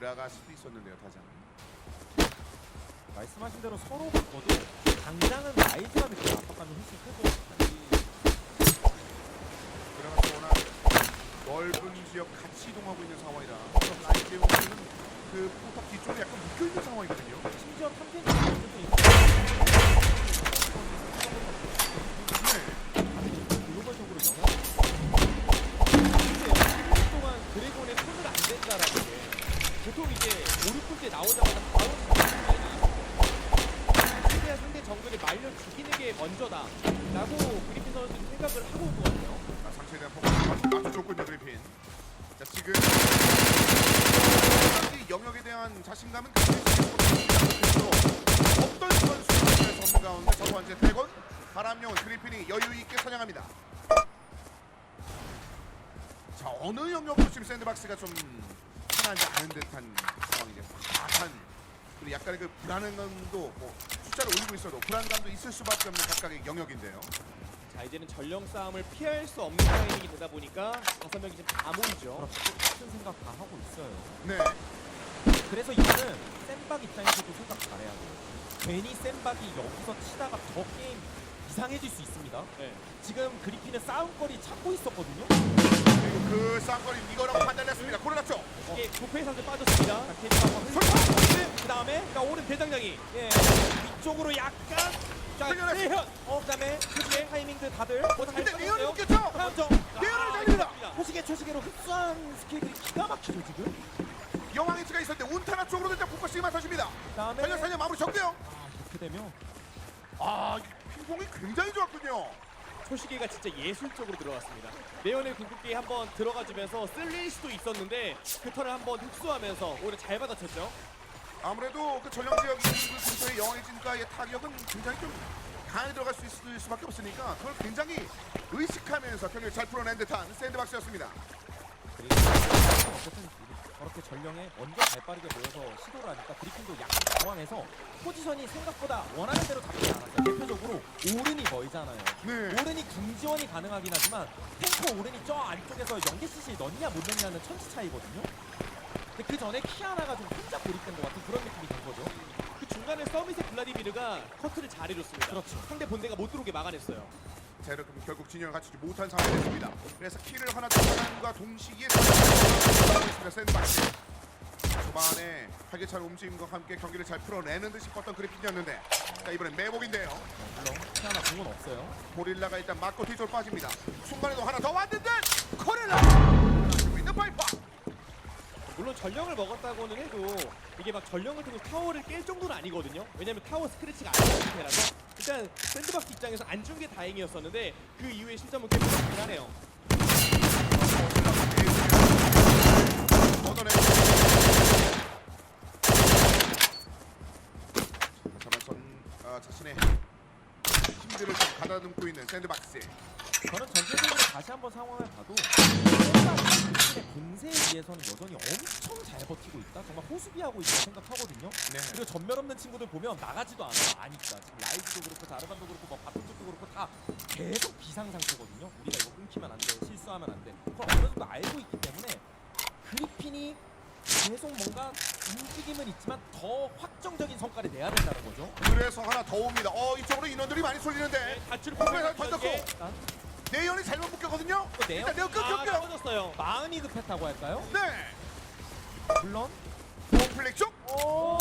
들어갈 수도 있었는데요 타자. 말씀하신 대로 서로 바꿔도 당장은 라이즈가 느끼는 압박감이 훨씬 크고 그러면서 워낙 넓은 지역 같이 이동하고 있는 상황이라 라이트 용수는 그 포탑 뒤쪽에 약간 묶여 있는 상황이거든요. 심지어 탐켄이 먼저 네. 글로벌적으로 영향 이제 1년 동안 드래곤의 손을 안 댄다라는 게 보통 이제 5, 6분째 나오자마자 바로 최대한 상대 정글을 말려 죽이는 게 먼저다 라고 그리핀 선수는 생각을 하고 온 것 같아요 아, 상체에 대한 포커스 아주 좋군요 그리핀. 자 지금 이 영역에 대한 자신감은 굉장히 어떤 할수 없는 가운데 첫 번째 대건 바람용은 그리핀이 여유 있게 사냥합니다. 자 어느 영역도 지금 샌드박스가 좀 편하지 않은 듯한 상황이죠. 약한 그리고 약간의 그 불안감도 뭐 숫자를 올리고 있어도 불안감도 있을 수밖에 없는 각각의 영역인데요. 자 이제는 전령 싸움을 피할 수 없는 타이밍이 되다 보니까 다섯 명이 지금 다 모이죠 그렇죠. 똑같은 생각 다 하고 있어요. 네. 그래서 이거는 센박 입장에서도 생각 잘해야 돼요. 괜히 센박이 여기서 치다가 더 게임 이상해질 수 있습니다. 네. 지금 그리핀은 싸움거리 찾고 있었거든요. 그리고 그 쌍거리 이거라고 판단했습니다. 코로나죠. 이게 부패 선수 빠졌습니다 흘려. 설마 자, 오른 대장장이 예. 위쪽으로 약간 자. 대현. 어, 그다음에 초시계 타이밍들 다들 근데. 리얼이 웃겼죠? 먼저 리얼을 달립니다. 초시계 초시계로 흡수한 스킬들이 기가 막히죠 지금. 영왕의 치가 있었는데 운타나 쪽으로 일단 포커싱만 터집니다. 그다음에 전력 사냥 마무리 정돼요. 아, 이렇게 되면 아, 이 핑퐁이 굉장히 좋았군요. 초시계가 진짜 예술적으로 들어갔습니다. 레온의 궁극기에 한번 들어가주면서 쓸릴 수도 있었는데 그 턴을 한번 흡수하면서 오히려 잘 받아쳤죠. 아무래도 그 전령 지역 이 근처의 영왕의 진가의 타격은 굉장히 좀 강하게 들어갈 수 있을 수밖에 없으니까 그걸 굉장히 의식하면서 경기를 잘 풀어낸 듯한 샌드박스였습니다. 어쨌든 저렇게 전령에 먼저 발 빠르게 모여서 시도를 하니까 그리핀도 약간 당황해서 포지션이 생각보다 원하는 대로 잡히지 않았어요. 대표적으로 오른이 멀잖아요. 네. 오른이 궁지원이 가능하긴 하지만 탱커 오른이 저 안쪽에서 연계 CC 넣냐 못 넣냐는 천지 차이거든요. 근데 그 전에 키아나가 좀 혼자 고립된 것 같은 그런 느낌이 든 거죠. 그 중간에 서비스 블라디미르가 커트를 잘 해줬습니다. 그렇죠. 상대 본대가 못 들어오게 막아냈어요. 자, 이렇게 결국 진영을 갖추지 못한 상황이 됐습니다. 그래서 키를 하나 차단과 동시기에 하고 있습니다. 샌드박스. 초반에 활기찬 움직임과 함께 경기를 잘 풀어내는 듯 싶었던 그리핀이었는데 자 이번엔 매복인데요. 물론 키아나 궁은 없어요. 고릴라가 일단 맞고 뒤쪽으로 빠집니다. 순간에도 하나 더 왔는데 코릴라 가지고 있는 파이파. 물론 전령을 먹었다고는 해도 이게 막 전령을 통해 타워를 깰 정도는 아니거든요. 왜냐면 타워 스크래치가 안 되는 상태라서 일단 샌드박스 입장에서 안 준 게 다행이었었는데 그 이후에 실점은 꽤 무섭긴 하네요. 얻어내. 자만선 아, 자신의 힘들을 좀 가다듬고 있는 샌드박스. 저는 전체적으로 다시 한번 상황을 봐도 의 공세에 비해서는 여전히 엄청 잘 버티고 있다. 정말 호수비하고 있다 생각하거든요. 네. 그리고 전멸 없는 친구들 보면 나가지도 않아 아니까 지금 라이즈도 그렇고 다르반도 그렇고 뭐 바텀 쪽도 그렇고 다 계속 비상 상태거든요. 우리가 이거 끊기면 안 돼, 실수하면 안 돼. 그걸 어느 정도 알고 있기 때문에 그리핀이 계속 뭔가 움직임은 있지만 더 확정적인 성과를 내야 된다는 거죠. 그래서 하나 더 옵니다. 어 이쪽으로 인원들이 많이 쏠리는데 다치를 공간을 던졌고 일단 내연이 잘못 묶였거든요. 또 내연? 일단 아, 끊겼고요. 떨어졌어요. 마음이 급했다고 할까요? 네. 물론 홈플렉 쪽. 오!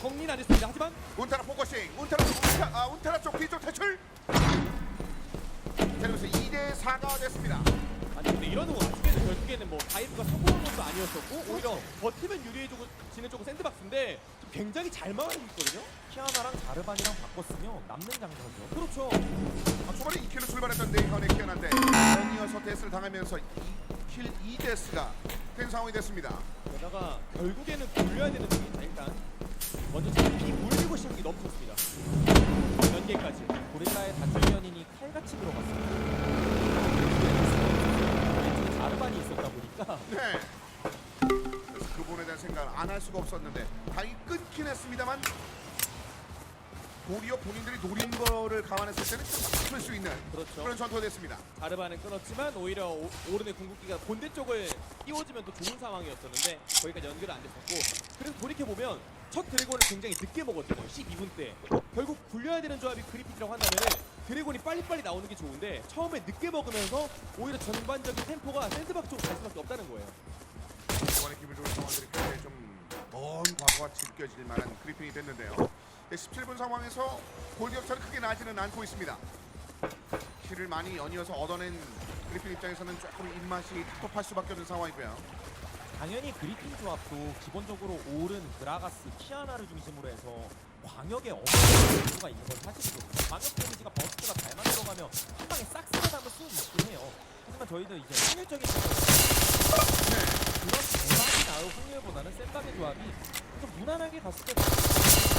정리는 안 했습니다. 하지만 운타라 포커싱. 운타라 쪽, 운타, 아 운타라 쪽 뒤쪽 탈출. 자, 그래서 2대 4가 됐습니다. 아니 근데 이러는 와중에는 결국에는 뭐 다이브가 성공한 것도 아니었었고 오히려 버티면 유리해지는 쪽은 샌드박스인데 굉장히 잘 막아내고 있거든요. 키아나랑 자르반이랑 바꿨으면 남는 장면이죠. 그렇죠. 아, 초반에 2킬로 출발했던 네이컨의 키아나인데 연이어서 데스를 당하면서 2킬 2데스가 된 상황이 됐습니다. 게다가 결국에는 굴려야 되는 중이다 일단 먼저 잡기 물리고 시작이 너무 좋습니다. 연계까지. 고릴라의 단절 연인이 칼같이 들어갔어요. 왼쪽에 자르반이 있었다 보니까 네. 그래서 그분에 대한 생각을 안 할 수가 없었는데 다행히 끊긴 했습니다만 도리어 본인들이 노린 거를 감안했을 때는 좀 바꿀 수 있는 그렇죠. 그런 전투가 됐습니다. 자르바는 끊었지만 오히려 오, 오른의 궁극기가 본대 쪽을 띄워주면 더 좋은 상황이었었는데 거기까지 연결이 안 됐었고 그래서 돌이켜보면 첫 드래곤을 굉장히 늦게 먹었거든요 12분 때 결국 굴려야 되는 조합이 그리핀이라고 한다면은 드래곤이 빨리빨리 나오는 게 좋은데 처음에 늦게 먹으면서 오히려 전반적인 템포가 샌드박 쪽으로 갈 수밖에 없다는 거예요 이번에 기분 좋은 상황들이 굉장히 좀먼 과거 같이 느껴질 만한 그리핀이 됐는데요. 17분 상황에서 골격차는 크게 나지는 않고 있습니다. 키를 많이 연이어서 얻어낸 그리핀 입장에서는 조금 입맛이 텁텁할 수밖에 없는 상황이고요. 당연히 그리핀 조합도 기본적으로 오른 그라가스 키아나를 중심으로 해서 광역에 어마어마한 이유가 있는 건 사실이거든요. 광역 데미지가 버스트가 잘 만들어가면 한 방에 싹 쓸어 담을 수는 있긴 해요. 하지만 저희도 이제 확률적인 네. 그런 대박이 나올 확률보다는 센박의 조합이 좀 무난하게 갔을 때